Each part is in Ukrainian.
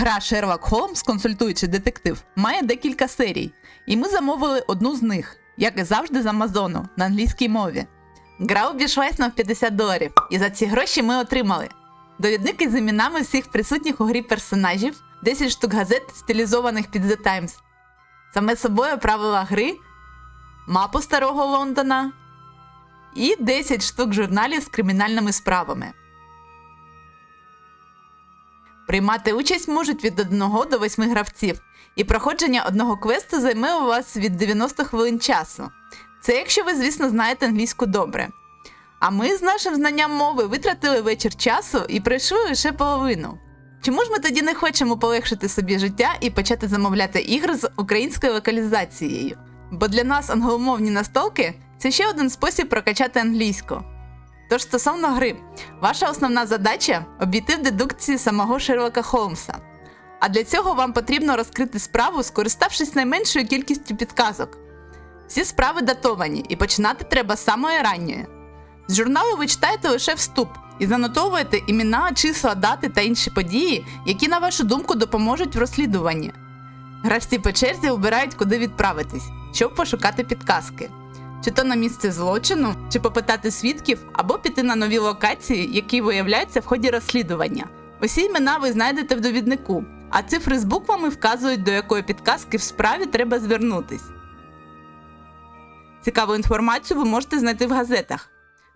Гра Шерлок Холмс, консультуючий детектив, має декілька серій, і ми замовили одну з них, як і завжди з Амазону на англійській мові. Гра обійшлась нам в 50 доларів, і за ці гроші ми отримали довідники з іменами всіх присутніх у грі персонажів, 10 штук газет, стилізованих під The Times, саме собою правила гри, мапу старого Лондона і 10 штук журналів з кримінальними справами. Приймати участь можуть від 1 до 8 гравців, і проходження одного квесту займе у вас від 90 хвилин часу. Це якщо ви, звісно, знаєте англійську добре. А ми з нашим знанням мови витратили вечір часу і пройшли лише половину. Чому ж ми тоді не хочемо полегшити собі життя і почати замовляти ігри з українською локалізацією? Бо для нас англомовні настолки це ще один спосіб прокачати англійську. Тож стосовно гри, ваша основна задача обійти в дедукції самого Шерлока Холмса. А для цього вам потрібно розкрити справу, скориставшись найменшою кількістю підказок. Всі справи датовані, і починати треба з самої ранньої. З журналу ви читаєте лише вступ і занотовуєте імена, числа, дати та інші події, які, на вашу думку, допоможуть в розслідуванні. Гравці по черзі обирають, куди відправитись, щоб пошукати підказки. Чи то на місце злочину, чи попитати свідків, або піти на нові локації, які виявляються в ході розслідування. Усі імена ви знайдете в довіднику, а цифри з буквами вказують, до якої підказки в справі треба звернутись. Цікаву інформацію ви можете знайти в газетах.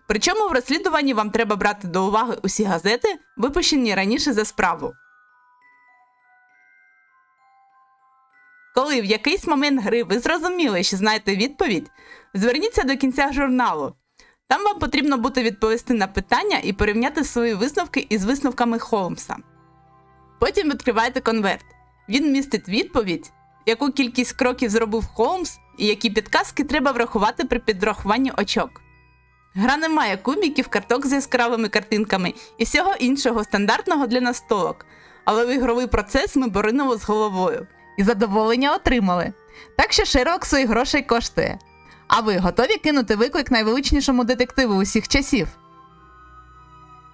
Причому в розслідуванні вам треба брати до уваги усі газети, випущені раніше за справу. Коли в якийсь момент гри ви зрозуміли, що знаєте відповідь, зверніться до кінця журналу. Там вам потрібно буде відповісти на питання і порівняти свої висновки із висновками Холмса. Потім відкривайте конверт. Він містить відповідь, яку кількість кроків зробив Холмс і які підказки треба врахувати при підрахуванні очок. Гра не має кубіків, карток з яскравими картинками і всього іншого стандартного для настолок, але в ігровий процес ми боринули з головою і задоволення отримали. Так що Шерлок своїх грошей коштує. А ви готові кинути виклик найвеличнішому детективу усіх часів?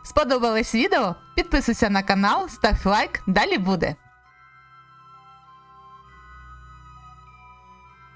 Сподобалось відео? Підписуйся на канал, став лайк, далі буде.